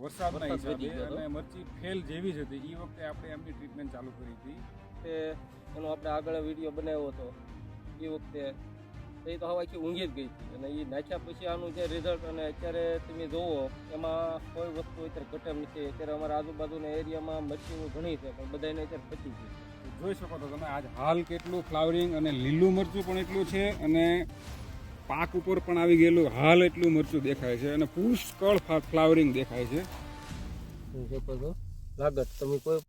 વરસાદના વરસાદ હિસાબે અને મરચી ફેલ જેવી જ હતી. એ વખતે આપણે એમની ટ્રીટમેન્ટ ચાલુ કરી હતી. તે એનો આપણે આગળ વીડિયો બનાવ્યો હતો. એ વખતે. એ તો હવે આખી ઊંઘી જ ગઈ હતી. અને એ નાખ્યા પછી આનું જે રિઝલ્ટ અને અત્યારે તમે જોવો એમાં કોઈ વસ્તુ અત્યારે ઘટમ નથી. અત્યારે અમારા આજુબાજુના એરિયામાં મરચીઓ ઘણી છે પણ બધાને અત્યારે પચી ગઈ છે. જોઈ શકો છો તમે આજ હાલ કેટલું ફ્લાવરિંગ અને લીલું મરચું પણ એટલું છે અને પાક ઉપર પણ આવી ગયેલું હાલ એટલું મરચું દેખાય છે અને પુષ્કળ ફ્લાવરિંગ દેખાય છે. લાગત. તમે કોઈ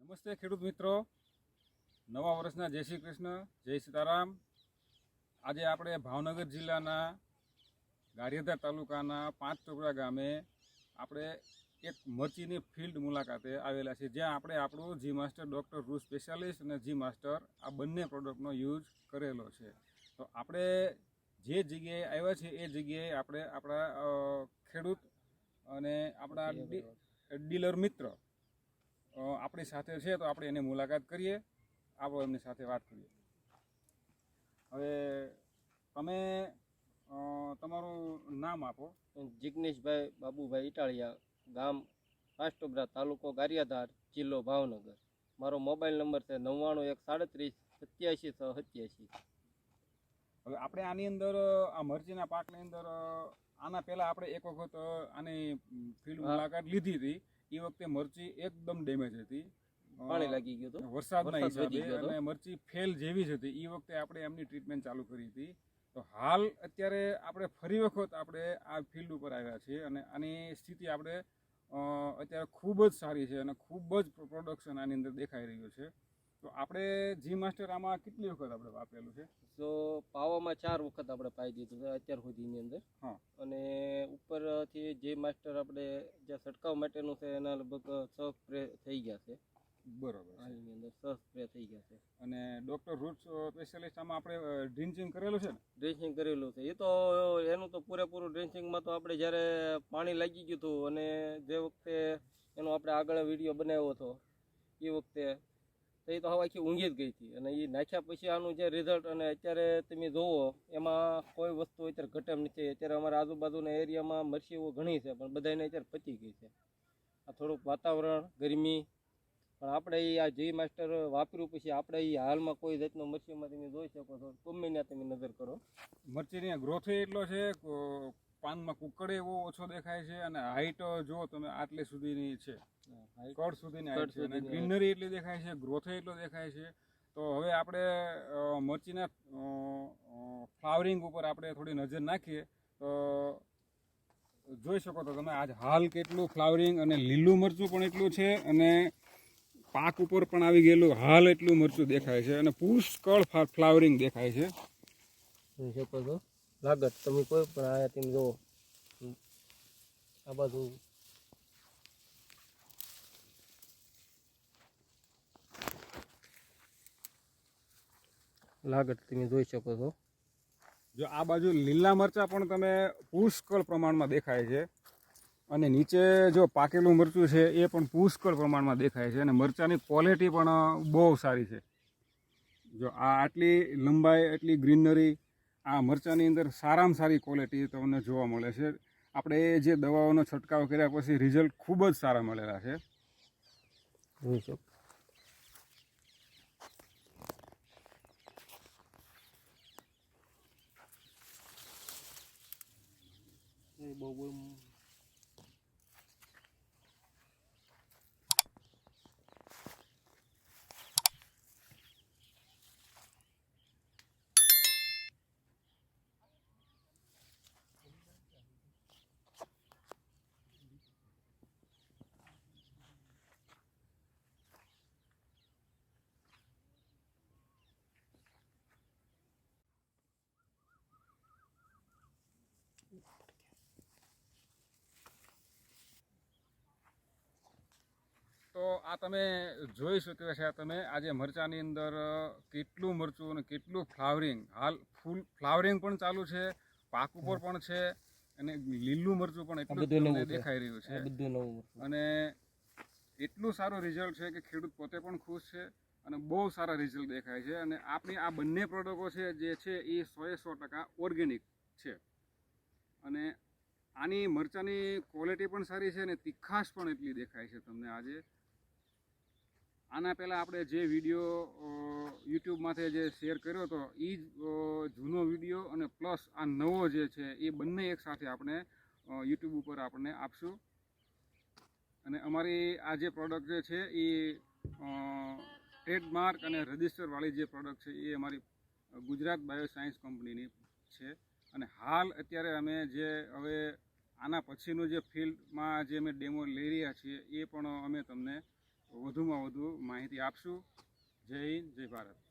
નમસ્તે ખેડૂત મિત્રો. નવા વર્ષના જય શ્રી કૃષ્ણ જય સીતારામ. આજે આપણે ભાવનગર જિલ્લાના ગારિયાધાર તાલુકાના પાંચ ટોકડા ગામે આપણે એક મરચીની ફિલ્ડ મુલાકાતે આવેલા છે જ્યાં આપણે આપણું જી માસ્ટર ડૉક્ટર રૂ સ્પેશિયાલિસ્ટ અને જી માસ્ટર આ બંને પ્રોડક્ટનો યુઝ કરેલો છે. તો આપણે જે જગ્યાએ આવ્યા છીએ એ જગ્યાએ આપણે આપણા ખેડૂત અને આપણા ડીલર મિત્ર આપણી સાથે છે તો આપણે એની મુલાકાત કરીએ. આવો એમની સાથે વાત કરીએ. હવે તમે તમારું નામ આપો. જિગ્નેશભાઈ બાબુભાઈ ઇટાળિયા ગામ કાસ્ટોગ્રા તાલુકો ગારિયાધાર જિલ્લો ભાવનગર. મારો મોબાઈલ નંબર છે નવ્વાણું એક સાડત્રીસ સત્યાસી છ સત્યાસી. હવે આપણે આની અંદર આ મરચીના પાકની અંદર આના પહેલાં આપણે એક વખત આની ફિલ્ડ મુલાકાત લીધી હતી. એ વખતે મરચી એકદમ ડેમેજ હતી. પાણી લાગી ગયું હતું? વરસાદના હિસાબે અને મરચી ફેલ જેવી જ હતી. એ વખતે આપણે એમની ટ્રીટમેન્ટ ચાલુ કરી હતી. તો હાલ અત્યારે આપણે ફરી વખત આપણે આ ફિલ્ડ ઉપર આવ્યા છીએ અને આની સ્થિતિ આપણે અત્યારે ખૂબ જ સારી છે અને ખૂબ જ પ્રોડક્શન આની અંદર દેખાઈ રહ્યું છે. તો આપણે જી માસ્ટર આમાં કેટલી વખત આપણે વાપરેલું છે? તો પાવામાં ચાર વખત આપણે પાઈ દીધું છે અત્યાર સુધીની અંદર. હા. અને ઉપરથી જે માસ્ટર આપણે જે છંટકાવ માટેનું છે એના લગભગ છ સ્પ્રે થઈ ગયા છે. બરોબર આની અંદર છ સ્પ્રે થઈ ગયા છે. અને ડોક્ટર રૂટ સ્પેશિયાલિસ્ટ આમાં આપણે ડ્રિન્ચિંગ કરેલું છે ને? ડ્રેસિંગ કરેલું છે. એ તો એનું તો પૂરેપૂરું ડ્રેસિંગમાં તો આપણે જ્યારે પાણી લાગી ગયું હતું અને જે વખતે એનો આપણે આગળ વીડિયો બનાવ્યો હતો એ વખતે તો એ તો હવે આખી ઊંઘી જ ગઈ હતી. અને એ નાખ્યા પછી આનું જે રિઝલ્ટ અને અત્યારે તમે જુઓ એમાં કોઈ વસ્તુ અત્યારે ઘટમ નથી. અત્યારે અમારા આજુબાજુના એરિયામાં મરસીઓ ઘણી છે પણ બધાને અત્યારે પચી ગઈ છે. આ થોડુંક વાતાવરણ ગરમી પણ આપણે એ આ જી માસ્ટર વાપર્યું પછી આપણે એ હાલમાં કોઈ જાતનો મરચીમાં તમે જોઈ શકો છો. ગમે ત્યાં તમે નજર કરો. મરચીની ગ્રોથ એટલો છે પાનમાં કુકડે એવો ઓછો દેખાય છે અને હાઈટ જો તમે આટલે સુધીની છે. કડ સુધીની હાઈટ છે અને ગ્રીનરી એટલી દેખાય છે ગ્રોથ એટલો દેખાય છે. તો હવે આપણે મરચીના ફ્લાવરિંગ ઉપર આપણે થોડી નજર નાખીએ તો જોઈ શકો તો તમે આજ હાલ કેટલું ફ્લાવરિંગ અને લીલું મરચું પણ એટલું છે અને પાક ઉપર પણ આવી ગયેલું. હાલ એટલું મરચું દેખાય છે અને પુષ્કળ ફ્લાવરિંગ દેખાય છે. જોઈ શકો છો લાગત. તમે કોઈ પણ આયા તમે જુઓ. આ બાજુ. લાગત તમે જોઈ શકો છો. જો આ બાજુ લીલા મરચાં પણ તમે પુષ્કળ પ્રમાણમાં દેખાય છે. અને નીચે જો પાકેલું મરચું છે, એ પણ પુષ્કળ પ્રમાણમાં દેખાય છે અને મરચાંની ક્વોલિટી પણ બહુ સારી છે. જો આ આટલી લંબાઈ એટલી ગ્રીનરી આ મરચાંની અંદર સારામાં સારી ક્વોલિટી તમને જોવા મળે છે. આપણે જે દવાઓનો છંટકાવ કર્યા પછી રિઝલ્ટ ખૂબ જ સારા મળેલા છે જોઈ શકો બહુ બહુ તો આ તમે જોઈ શકો છો તમે આજે મરચાંની અંદર કેટલું મરચું અને કેટલું ફ્લાવરિંગ. હાલ ફૂલ ફ્લાવરિંગ પણ ચાલુ છે પાક ઉપર પણ છે અને લીલું મરચું પણ એટલું દેખાઈ રહ્યું છે. અને એટલું સારું રિઝલ્ટ છે કે ખેડૂત પોતે પણ ખુશ છે અને બહુ સારા રિઝલ્ટ દેખાય છે. અને આપણી આ બંને પ્રોડક્ટો છે જે છે એ સોએ સો ટકા ઓર્ગેનિક છે. અને આની મરચાંની ક્વોલિટી પણ સારી છે અને તીખાશ પણ એટલી દેખાય છે તમને આજે. આના પહેલાં આપણે જે વીડિયો યુટ્યુબમાંથી જે શેર કર્યો હતો એ જ જૂનો વીડિયો અને પ્લસ આ નવો જે છે, એ બંને એકસાથે આપણે યુટ્યુબ ઉપર આપણને આપશું. અને અમારી આ જે પ્રોડક્ટ જે છે એ ટ્રેડમાર્ક અને રજિસ્ટરવાળી જે પ્રોડક્ટ છે એ અમારી ગુજરાત બાયોસાયન્સ કંપનીની છે. અને હાલ અત્યારે અમે જે, હવે આના પછીનું જે ફિલ્ડમાં જે અમે ડેમો લઈ રહ્યા છીએ, એ પણ અમે તમને વધુમાં વધુ માહિતી આપશું. જય હિન્દ જય ભારત.